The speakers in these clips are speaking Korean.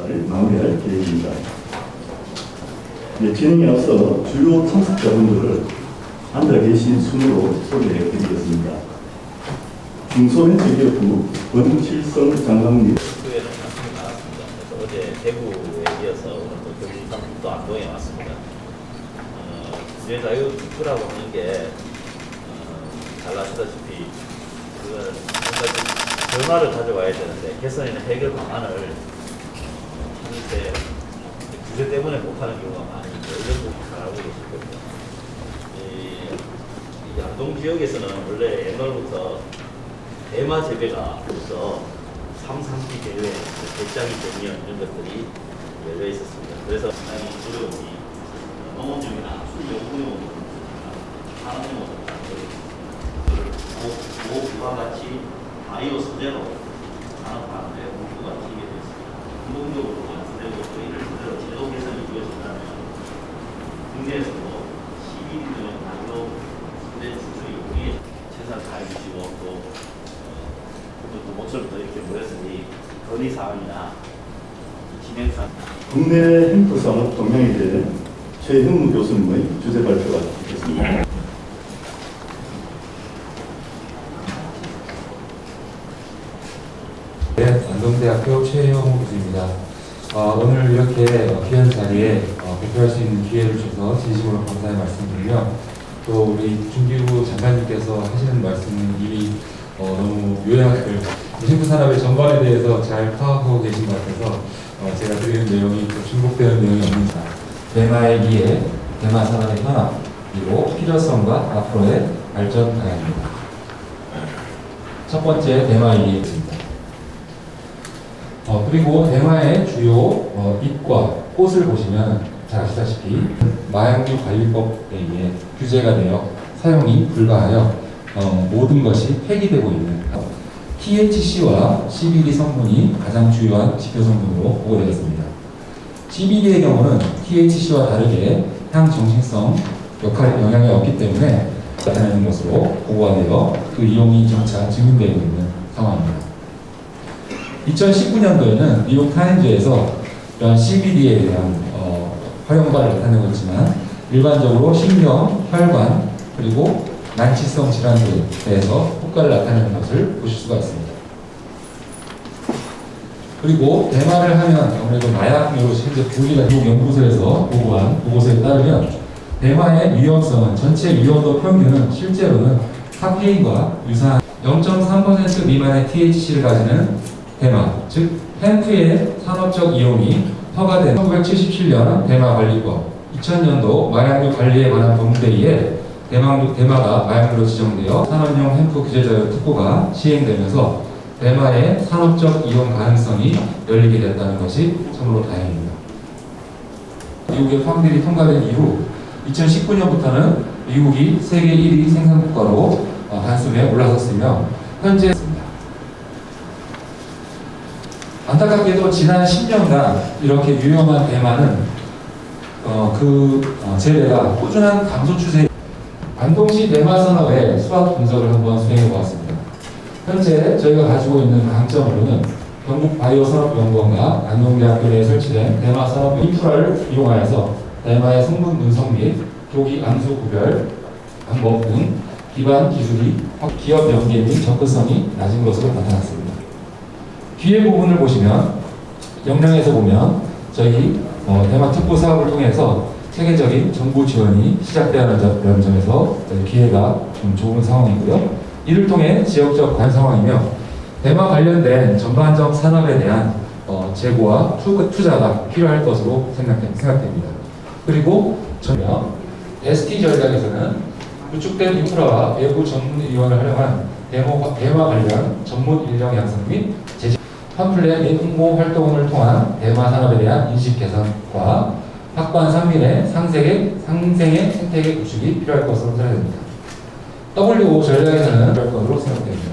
달 마무리할 계획입니다. 네, 진행에 앞서 주요 참석자분들을 앉아 계신 순으로 소개해 드리겠습니다. 중소벤처기업부 권칠성 장관님, 학교에는 상품이 많았습니다. 그래서 어제 대구에 이어서 오늘 또 경기 또 안동에 왔습니다. 어, 이제 자유투표라고 하는 게 어, 잘 아시다시피 그거는 뭔가 좀 변화를 가져와야 되는데 개선이나 해결 방안을 현재 규제 때문에 못하는 경우가 많이 있죠. 이런 부분 잘 알고 계실 겁니다. 이, 이 안동 지역에서는 원래 옛날부터 대마 재배가 벌써 3, 3기 대회, 배짱이 대면 이런 것들이 열려 있었습니다. 그래서 상당히 어려움이 농업용이나 수용무용 산업용으로 고부와 같이 바이오 소재로 산업하는데 문구가 튀게 되었습니다. 완수 되고 또 이를 그대로 제도 개선이 이루어진다면 국내에서도 12인 등 바이오 소재 수출이 우리 최선 잘 주시고 또또 목소리도 이렇게 모였으니 건의 사항이나 진행 사항 국내 햄프 산업 동향에 대해 최형무 교수님의 주제 발표가 있겠습니다. 네, 안동대학교 최혜영 교수입니다. 어, 오늘 이렇게 어, 귀한 자리에 어, 발표할 수 있는 기회를 주셔서 진심으로 감사의 말씀드리며 또 우리 중기부 장관님께서 하시는 말씀은 이미 어, 너무 요약을 신부 산업의 전반에 대해서 잘 파악하고 계신 것 같아서 어, 제가 드리는 내용이 또 중복되는 내용이 없습니다. 대마의 이해, 대마 산업의 현황, 그리고 필요성과 앞으로의 발전 방향입니다. 첫 번째 대마 이해입니다. 어, 그리고 대마의 주요 어, 잎과 꽃을 보시면 잘 아시다시피 마약류 관리법에 의해 규제가 되어 사용이 불가하여 어, 모든 것이 폐기되고 있는 어, THC와 CBD 성분이 가장 주요한 지표 성분으로 보고되었습니다. CBD의 경우는 THC와 다르게 향정신성 역할 영향이 없기 때문에 나타내는 것으로 보고가 되어 그 이용이 점차 증명되고 있는 상황입니다. 2019년도에는 뉴욕 타임즈에서 이런 CBD에 대한 어, 나타내고 있지만 일반적으로 신경, 혈관 그리고 난치성 질환들에 대해서 효과를 나타내는 것을 보실 수가 있습니다. 그리고 대마를 하면 아무래도 마약류로 현재 분리가 미국 연구소에서 보고한 보고서에 따르면 대마의 위험성은 전체 위험도 평균은 실제로는 카페인과 유사한 0.3% 미만의 THC를 가지는 대마, 즉 햄프의 산업적 이용이 허가된 1977년 대마관리법, 2000년도 마약류 관리에 관한 법무대의에 대마류, 대마가 마약류로 지정되어 산업용 햄프 규제자료 특보가 시행되면서 대마의 산업적 이용 가능성이 열리게 됐다는 것이 참으로 다행입니다. 미국의 팜들이 통과된 이후 2019년부터는 미국이 세계 1위 생산국가로 어, 단숨에 올라섰으며 현재 안타깝게도 지난 10년간 이렇게 유용한 대만은 어, 그 어, 재배가 꾸준한 감소 추세. 안동시 대마 산업의 수학 분석을 한번 수행해 보았습니다. 현재 저희가 가지고 있는 강점으로는 경북 바이오산업연구원과 안동대학교 내에 설치된 대마 산업 인프라를 이용하여서 대마의 성분 분석 및 조기 암수 구별 방법 등 기반 기술이 기업 연계 및 접근성이 낮은 것으로 나타났습니다. 뒤에 부분을 보시면 영령에서 보면 저희 어, 대마 특보 사업을 통해서 세계적인 정부 지원이 이런 점에서 기회가 좀 좋은 상황이고요. 이를 통해 지역적 관 상황이며 대마 관련된 전반적 산업에 대한 어, 재고와 투, 투자가 필요할 것으로 생각됩, 생각됩니다. 그리고 전면 ST 전략에서는 구축된 인프라와 외부 전문위원을 활용한 대마, 관련 전문 인력 양성 및 제시 팜플렛 및 홍보 활동을 통한 대마 산업에 대한 인식 개선과 확보한 산민의 상생의, 상생의 생태계 구축이 필요할 것으로 생각됩니다. W 전략에서는 필요할 것으로 생각됩니다.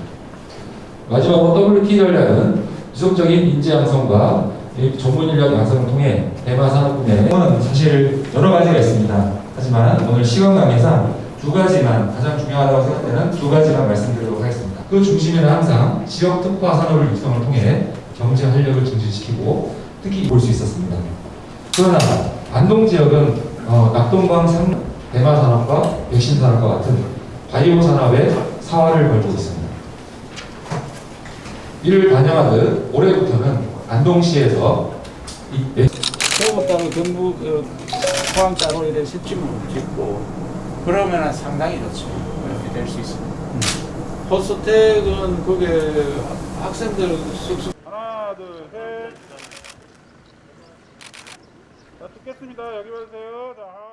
마지막으로 WT 전략은 지속적인 인재 양성과 이 전문 인력 양성을 통해 대마 산업 분야에 는 사실 여러 가지가 있습니다. 하지만 오늘 시간 관계상 두 가지만 가장 중요하다고 생각되는 두 가지만 말씀드리도록 하겠습니다. 그 중심에는 항상 지역 특화 산업을 육성을 통해 경제 활력을 증진시키고 특히 볼 수 있었습니다. 그러나 안동 지역은 어, 낙동강 상 대마 산업과 백신 산업과 같은 바이오 산업의 사활을 걸고 있습니다. 이를 반영하듯 올해부터는 안동시에서 경북 어, 포항 땅으로 이렇게 시침을 짓고 그러면 상당히 좋죠. 이렇게 될 수 있습니다. 호스텍은 그게 학생들 숙소 하나, 둘, 셋. 자, 찍겠습니다. 여기 봐주세요. 자.